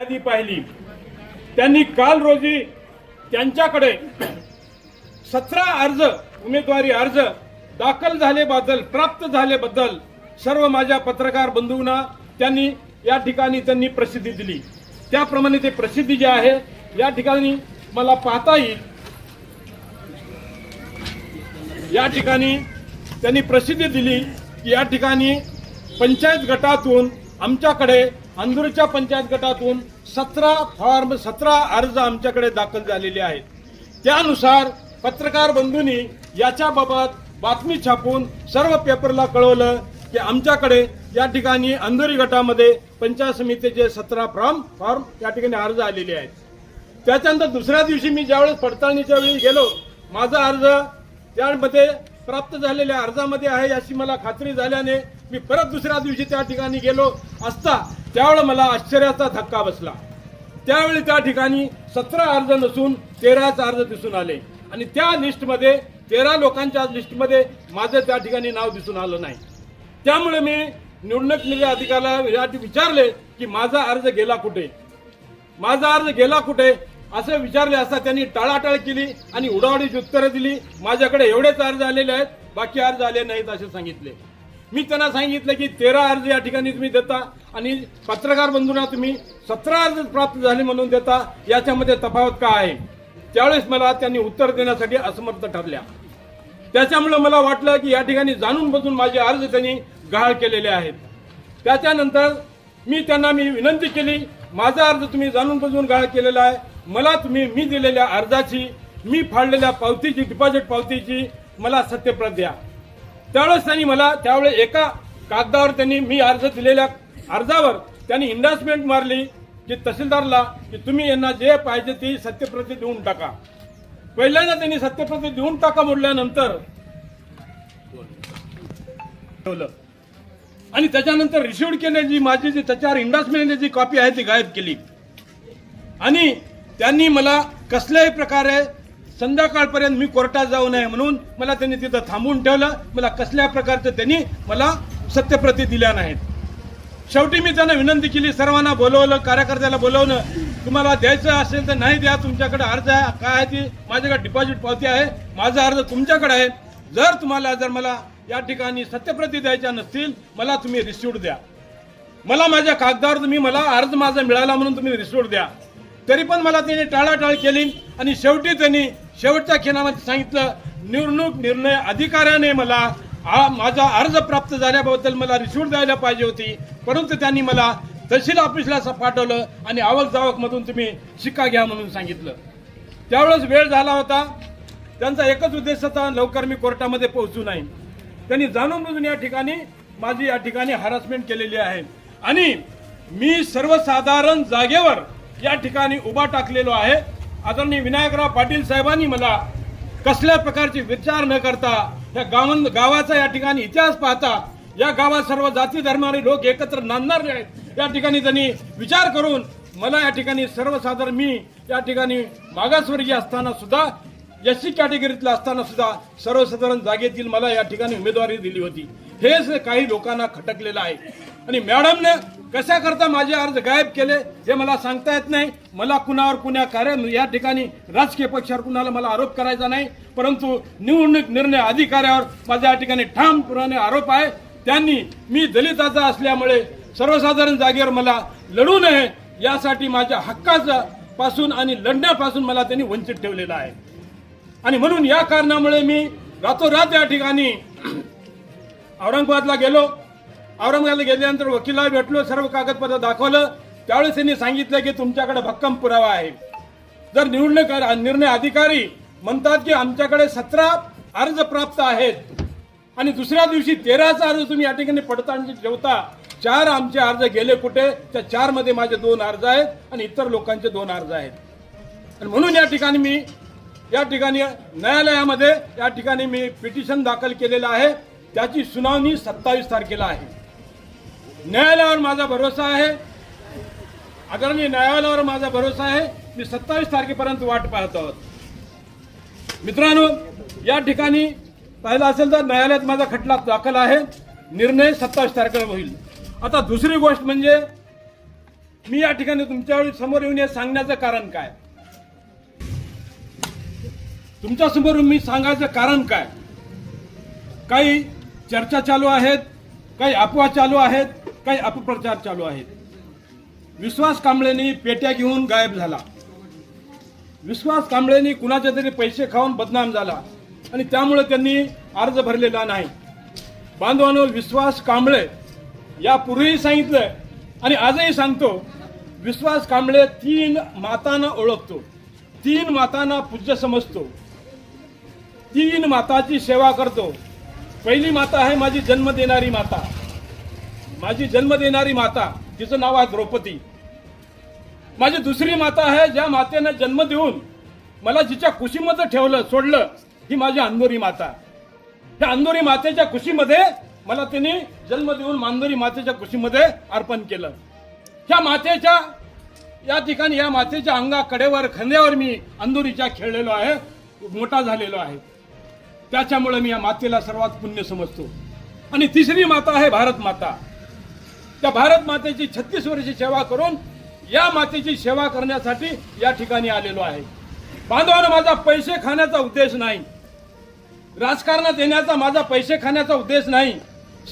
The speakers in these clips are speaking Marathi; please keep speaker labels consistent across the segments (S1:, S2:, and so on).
S1: यादी पाहिली. त्यांनी काल रोजी त्यांच्याकडे सतरा अर्ज उमेदवारी अर्ज दाखल झालेबद्दल प्राप्त झाल्याबद्दल सर्व माझ्या पत्रकार बंधूंना त्यांनी या ठिकाणी त्यांनी प्रसिद्धी दिली. त्याप्रमाणे ते प्रसिद्धी जी आहे या ठिकाणी मला पाहता येईल. या ठिकाणी त्यांनी प्रसिद्धी दिली की या ठिकाणी पंचायत गटातून आमच्याकडे अंधूरच्या पंचायत गटातून सतरा फॉर्म सतरा अर्ज आमच्याकडे दाखल झालेले आहेत. त्यानुसार पत्रकार बंधूंनी याच्याबाबत बातमी छापून सर्व पेपरला कळवलं की आमच्याकडे या ठिकाणी अंधुरी गटामध्ये पंचायत समितीचे सतरा फॉर्म फॉर्म या ठिकाणी अर्ज आलेले आहेत. त्याच्यानंतर दुसऱ्या दिवशी मी ज्यावेळेस पडताळणीच्या वेळी गेलो माझा अर्ज त्यामध्ये प्राप्त झालेल्या अर्जामध्ये आहे याची मला खात्री झाल्याने मी परत दुसऱ्या दिवशी त्या ठिकाणी गेलो असता त्यावेळेस मला आश्चर्याचा धक्का बसला. त्यावेळी त्या ठिकाणी सतरा अर्ज नसून तेराच अर्ज दिसून आले. आणि त्या लिस्टमध्ये तेरा लोकांच्या लिस्टमध्ये माझं त्या ठिकाणी नाव दिसून आलं नाही. त्यामुळे मी निवडणूक निर्णय अधिकाऱ्याला विचारले की माझा अर्ज गेला कुठे? माझा अर्ज गेला कुठे? असं विचारले असता त्यांनी टाळाटाळ केली आणि उडावडीची उत्तरं दिली. माझ्याकडे एवढेच अर्ज आलेले आहेत बाकी अर्ज आले नाहीत असे सांगितले. मी त्यांना सांगितलं की तेरा अर्ज या ठिकाणी तुम्ही देता आणि पत्रकार बंधूंना तुम्ही सतरा अर्ज प्राप्त झाले म्हणून देता याच्यामध्ये तफावत काय आहे? त्यावेळेस मला त्यांनी उत्तर देण्यासाठी असमर्थ ठरल्या. त्याच्यामुळे मला वाटलं की या ठिकाणी जाणून बसून माझे अर्ज त्यांनी गहाळ केलेले आहेत. त्याच्यानंतर मी त्यांना मी विनंती केली माझा अर्ज तुम्ही जाणून बजून गहाळ केलेला आहे. मला तुम्ही मी दिलेल्या अर्जाची मी फाडलेल्या पावतीची डिपॉझिट पावतीची मला सत्यप्रत द्या. त्यावेळेस त्यांनी मला त्यावेळेस एका कागदावर त्यांनी मी अर्ज दिलेल्या अर्जावर त्यांनी इंडस्टमेंट मारली की तहसीलदारला की तुम्ही यांना जे पाहिजे ती सत्यप्रती देऊन टाका. पहिल्यांदा त्यांनी सत्यप्रती देऊन टाका म्हटल्यानंतर ठेवलं. आणि त्याच्यानंतर रिसिव्ह केलेली माझी जी त्याच्यावर इंडस्टमेंटची जी कॉपी आहे ती गायब केली. आणि त्यांनी मला कसल्याही प्रकारे संध्याकाळपर्यंत मी कोर्टात जाऊ नये म्हणून मला त्यांनी तिथं थांबून ठेवलं. मला कसल्या प्रकारचं त्यांनी मला सत्यप्रती दिल्या नाहीत. शेवटी मी त्यांना विनंती केली सर्वांना बोलवलं कार्यकर्त्याला बोलवलं तुम्हाला द्यायचं असेल तर नाही द्या तुमच्याकडे अर्ज आहे काय आहे ती माझ्याकडे डिपॉझिट पावती आहे माझा अर्ज तुमच्याकडे आहे. जर तुम्हाला जर मला या ठिकाणी सत्यप्रती द्यायच्या नसतील मला तुम्ही रिस्यूट द्या. मला माझ्या कागदावर तुम्ही मला अर्ज माझा मिळाला म्हणून तुम्ही रिस्यूट द्या. तरी पण मला त्यांनी टाळाटाळ केली आणि शेवटी त्यांनी शेवटच्या खिनामध्ये सांगितलं निवडणूक निर्णय अधिकाऱ्याने मला आ- माझा अर्ज प्राप्त झाल्याबद्दल मला रिसूट द्यायला पाहिजे होती परंतु त्यांनी मला तहसील ऑफिसला स- पाठवलं आणि आवक जावक मधून तुम्ही शिक्का घ्या म्हणून सांगितलं. त्यावेळेस वेळ झाला होता. त्यांचा एकच उद्देश होता लवकर मी कोर्टामध्ये पोहोचू नाही त्यांनी जाणून बुजून या ठिकाणी माझी या ठिकाणी हॅरासमेंट केलेली आहे. आणि मी सर्वसाधारण जागेवर या ठिकाणी उभा टाकलेलो आहे. आदरणीय विनायकराव पाटील साहेबांनी मला कसल्या प्रकारचे विचार न करता या गावां गावाचा या ठिकाणी इतिहास पाहता या गावात सर्व जाती धर्माने लोक एकत्र नांदणारे आहेत. या ठिकाणी त्यांनी विचार करून मला या ठिकाणी सर्वसाधारण मी या ठिकाणी मागासवर्गीय असताना सुद्धा एस सी कॅटेगरीतला असताना सुद्धा सर्वसाधारण जागेतील मला या ठिकाणी उमेदवारी दिली होती. हेच काही लोकांना खटकलेलं आहे. आणि मॅडमनं कशा करता माझे अर्ज गायब केले हे मला सांगता येत नाही. मला कुणावर कुण्या कार्य या ठिकाणी राजकीय पक्षावर कुणाला मला आरोप करायचा नाही. परंतु निवडणूक निर्णय अधिकाऱ्यावर माझ्या या ठिकाणी ठामपणाने आरोप आहे. त्यांनी मी दलिताचा असल्यामुळे सर्वसाधारण जागेवर मला लढू नये यासाठी माझ्या हक्काचा पासून आणि लढण्यापासून मला त्यांनी वंचित ठेवलेलं आहे. आणि म्हणून या कारणामुळे मी रातोरात या ठिकाणी औरंगाबादला गेलो. औरंगाबादला गेल्यानंतर वकिला भेटलो सर्व कागदपत्र दाखवलं. त्यावेळेस त्यांनी सांगितलं की तुमच्याकडे भक्कम पुरावा आहे. जर निवडणूक निर्णय अधिकारी म्हणतात की आमच्याकडे सतरा अर्ज प्राप्त आहेत आणि दुसऱ्या दिवशी तेराचा अर्ज तुम्ही या ठिकाणी पडताळणी ठेवता चार आमचे अर्ज गेले कुठे? त्या चारमध्ये माझे दोन अर्ज आहेत आणि इतर लोकांचे दोन अर्ज आहेत. आणि म्हणून या ठिकाणी मी या ठिकाणी न्यायालयामध्ये या ठिकाणी मी पिटिशन दाखल केलेलं आहे. त्याची सुनावणी सत्तावीस तारखेला आहे. न्यायालयावर माझा भरोसा आहे. आदरणीय न्यायालयावर माझा भरोसा आहे. मी सत्तावीस तारखेपर्यंत वाट पाहत आहोत. मित्रांनो या ठिकाणी पाहिलं असेल तर न्यायालयात माझा खटला दाखल आहे. निर्णय सत्तावीस तारखेला होईल. आता दुसरी गोष्ट म्हणजे मी या ठिकाणी तुमच्यासमोर येऊन हे सांगण्याचं कारण काय? तुमच्यासमोर मी सांगायचं कारण काय? काही चर्चा चालू आहेत काही अफवा चालू आहेत. काही अपप्रचार चालू आहेत. विश्वास कांबळेंनी पेट्या घेऊन गायब झाला. विश्वास कांबळेंनी कुणाचे तरी पैसे खाऊन बदनाम झाला आणि त्यामुळे त्यांनी अर्ज भरलेला नाही. बांधवानो विश्वास कांबळे यापूर्वीही सांगितलं आणि आजही सांगतो विश्वास कांबळे तीन मातांना ओळखतो. तीन मातांना पूज्य समजतो. तीन माताची सेवा करतो. पहिली माता आहे माझी जन्म देणारी माता. माझी जन्म देणारी माता तिचं नाव आहे द्रौपदी. माझी दुसरी माता आहे ज्या मातेनं जन्म देऊन मला जिच्या कुशीमध्ये ठेवलं सोडलं ही माझी अंदोरी माता. त्या अंदोरी मातेच्या कुशीमध्ये मला तिने जन्म देऊन मांदोरी मातेच्या कुशीमध्ये अर्पण केलं. ह्या मातेच्या या ठिकाणी या मातेच्या अंगा कडेवर खांद्यावर मी अंदोरीच्या खेळलेलो आहे मोठा झालेलो आहे. त्याच्यामुळे मी या मातेला सर्वात पुण्य समजतो. आणि तिसरी माता आहे भारत माता. त्या भारत मातेची छत्तीस वर्षी सेवा करून या मातेची सेवा करण्यासाठी या ठिकाणी आलेलो आहे. बांधवानं माझा पैसे खाण्याचा उद्देश नाही. राजकारणात येण्याचा माझा पैसे खाण्याचा उद्देश नाही.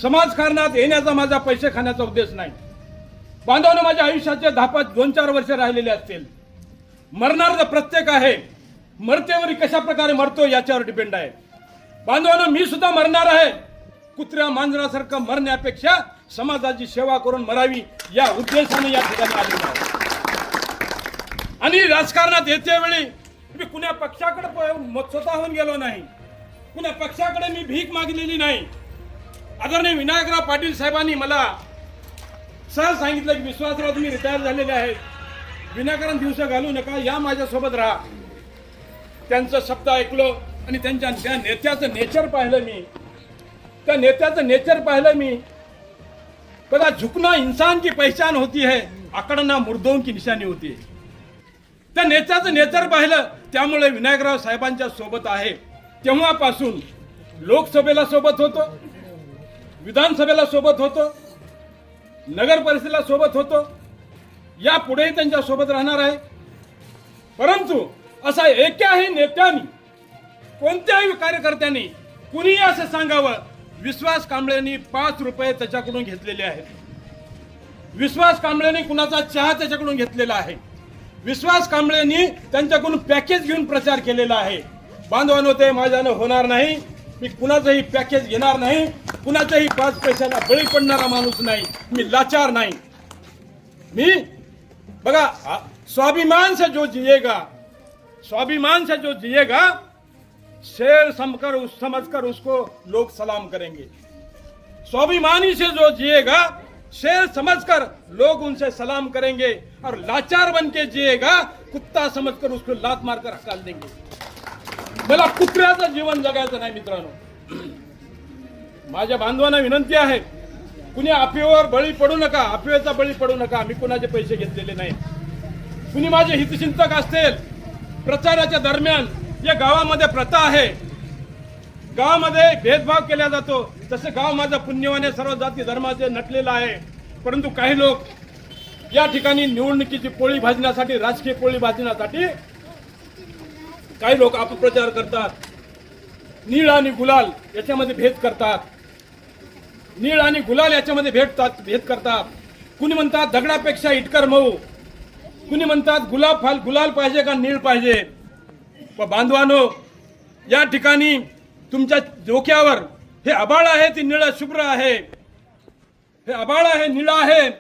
S1: समाजकारणात येण्याचा माझा पैसे खाण्याचा उद्देश नाही. बांधवानं माझ्या आयुष्याचे धापात दोन चार वर्ष राहिलेले असतील. मरणार तर प्रत्येक आहे. मरतेवरी कशा प्रकारे मरतो याच्यावर डिपेंड आहे. बांधवानं मी सुद्धा मरणार आहे. कुत्र्या मांजरासारखं मरण्यापेक्षा समाजाची सेवा करून मरावी या उद्देशाने या ठिकाणी आलेलो आणि राजकारणात येते वेळी मी कुण्या पक्षाकडे प- म- स्वतःहून गेलो नाही. कुण्या पक्षाकडे मी भीक मागलेली नाही. आदरणीय विनायकराव पाटील साहेबांनी मला सहज सांगितलं की विश्वासराव तुम्ही रिटायर झालेले आहेत. विनाकारण दिवस घालू नका या माझ्यासोबत राहा. त्यांचं शब्द ऐकलो आणि त्यांच्या त्या नेत्याचं नेचर पाहिलं मी. त्या नेत्याचं नेचर पाहिलं मी. बघा झुकना इंसान की पहचान होती है आकडना मुर्दों की निशाणी होती. है त्या नेत्याचं नेचर पाहिलं त्यामुळे विनायकराव साहेबांच्या सोबत आहे. तेव्हापासून लोकसभेला सोबत होतो विधानसभेला सोबत होतो नगर परिषदेला सोबत होतो या पुढेही त्यांच्यासोबत राहणार आहे. परंतु असा एकाही नेत्यानी कोणत्याही कार्यकर्त्यांनी कुणीही असं सांगावं विश्वास कांबळेंनी पाच रुपये त्याच्याकडून घेतलेले आहेत. विश्वास कांबळेंनी कुणाचा चहा त्याच्याकडून घेतलेला आहे? विश्वास कांबळेंनी त्यांच्याकडून पॅकेज घेऊन प्रचार केलेला आहे. बांधवानो ते माझ्यानं होणार नाही. मी कुणाचंही पॅकेज घेणार नाही. कुणाच्याही पाच पैशाला बळी पडणारा माणूस नाही. मी लाचार नाही. मी बघा स्वाभिमान से जो जिएगा स्वाभिमान से जो जिएगा शेर समकर उस समझकर उसको लोग सलाम करेंगे। स्वाभिमानी से जो जिएगा शेर समझकर लोग उनसे सलाम करेंगे और लाचार बन के जिएगा कुत्ता समझकर उसको लात मारकर हकाल देंगे। मला कुत्र्याचं जीवन जगायचं नाही मित्रांनो। माझ्या बांधवांना विनंती आहे कुणी अफवेवर बळी पडू नका अफवेचा बळी पडू नका मी कुणाचे पैसे घेतलेले नाही। कुणी माझे हितचिंतक असतील प्रचाराच्या दरम्यान या गावामध्ये प्रथा आहे. गावामध्ये भेदभाव केला जातो. तसं गाव माझं पुण्यवाने सर्व जाती धर्माचे नटलेलं आहे. परंतु काही लोक या ठिकाणी निवडणुकीची पोळी भाजण्यासाठी राजकीय पोळी भाजण्यासाठी काही लोक अपप्रचार करतात. नीळ आणि गुलाल याच्यामध्ये भेद करतात. नीळ आणि गुलाल याच्यामध्ये भेटतात भेद करतात. कुणी म्हणतात दगडापेक्षा इटकर मऊ. कुणी म्हणतात गुलाब फाल गुलाल पाहिजे का नीळ पाहिजे? व बांधवानो या ठिकाणी तुमच्या डोक्यावर हे आबाळ आहे ते निळं शुभ्र आहे. हे आबाळ आहे निळं आहे.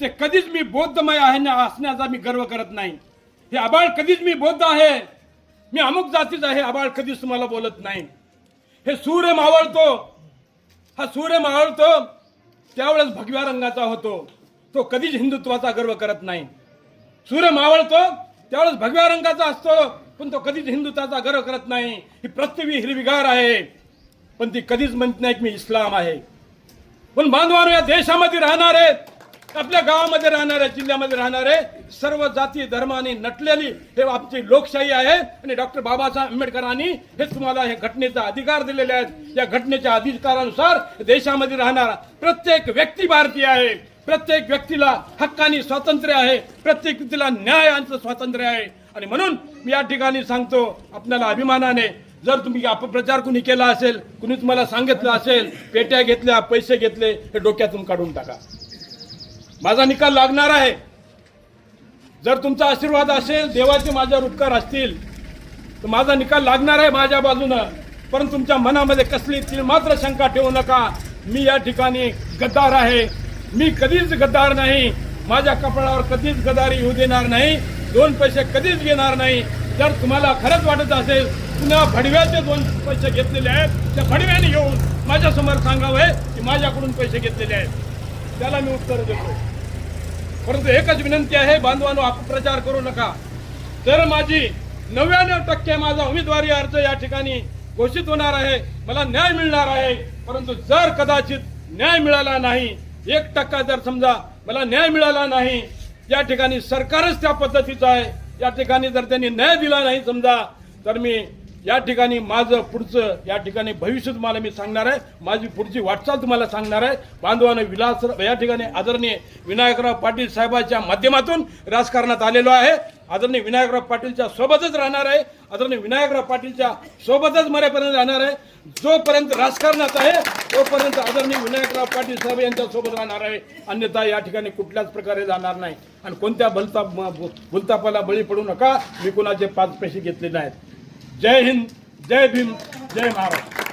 S1: ते कधीच मी बौद्धमय आहे ना असण्याचा मी गर्व करत नाही. हे आबाळ कधीच मी बौद्ध आहे. मी अमुक जातीच आहे आबाळ कधीच तुम्हाला बोलत नाही. हे सूर्य मावळतो. हा सूर्य मावळतो त्यावेळेस भगव्या रंगाचा होतो. तो कधीच हिंदुत्वाचा गर्व करत नाही. सूर्य मावळतो त्यावेळेस भगव्या रंगाचा असतो. पण तो कधीच हिंदुत्वाचा गर्व करत नाही. ही पृथ्वी हिरवीगार आहे. पण ती कधीच म्हणत नाही की मी इस्लाम आहे. पण बांधवानो या देशामध्ये राहणारे आपल्या गावामध्ये राहणारे जिल्ह्यामध्ये राहणारे सर्व जाती धर्माने नटलेली हे आमची लोकशाही आहे. आणि डॉक्टर बाबासाहेब आंबेडकरांनी हे तुम्हाला हे घटनेचा अधिकार दिलेले आहेत. या घटनेच्या अधिकारानुसार देशामध्ये राहणारा प्रत्येक व्यक्ती भारतीय आहे. प्रत्येक व्यक्तीला हक्कानी स्वातंत्र्य आहे. प्रत्येक व्यक्तीला न्यायाचं स्वातंत्र्य आहे. आणि म्हणून मी या ठिकाणी सांगतो आपल्याला अभिमानाने जर तुम्ही अपप्रचार कुणी केला असेल कुणी तुम्हाला सांगितलं असेल पेट्या घेतल्या पैसे घेतले हे डोक्यातून काढून टाका. माझा निकाल लागणार आहे. जर तुमचा आशीर्वाद असेल देवाचे माझ्यावर उपकार असतील तर माझा निकाल लागणार आहे माझ्या बाजूनं. पण तुमच्या मनामध्ये कसली ती मात्र शंका ठेवू नका. मी या ठिकाणी गद्दार आहे. मी कधीच गद्दार नाही. माझ्या कपाळावर कधीच गदारी येऊ देणार नाही. दोन पैसे कधीच घेणार नाही. जर तुम्हाला खरंच वाटत असेल पुन्हा भडव्याचे दोन पैसे घेतलेले आहेत त्या भडव्याने येऊन माझ्यासमोर सांगावं की माझ्याकडून पैसे घेतलेले आहेत. त्याला मी उत्तर देतो. परंतु एकच विनंती आहे बांधवांनो अपप्रचार करू नका. तर माझी नव्याण्णव टक्के माझा उमेदवारी अर्ज या ठिकाणी घोषित होणार आहे मला न्याय मिळणार आहे परंतु जर कदाचित न्याय मिळाला नाही एक टक्का जर समजा मला न्याय मिळाला नाही या ठिकाणी सरकारच त्या पद्धतीचं आहे. या ठिकाणी जर त्यांनी न्याय दिला नाही समजा तर मी या ठिकाणी माझं पुढचं या ठिकाणी भविष्य तुम्हाला मी सांगणार आहे. माझी पुढची वाटचाल तुम्हाला सांगणार आहे. बांधवानं विलास या ठिकाणी आदरणीय विनायकराव पाटील साहेबांच्या माध्यमातून राजकारणात आलेलो आहे. आदरणीय विनायकराव पाटीलच्या सोबतच राहणार आहे. आदरणीय विनायकराव पाटीलच्या सोबतच मरेपर्यंत राहणार आहे. जोपर्यंत राजकारणात आहे तोपर्यंत आदरणीय विनायकराव पाटील साहेब यांच्या सोबत राहणार आहे. अन्यथा या ठिकाणी कुठल्याच प्रकारे जाणार नाही. आणि कोणत्या भलता भुलतापाला बळी पडू नका. मी कुणाचे पाच पैसे घेतले नाहीत. जय हिंद जय भीम जय महाराष्ट्र.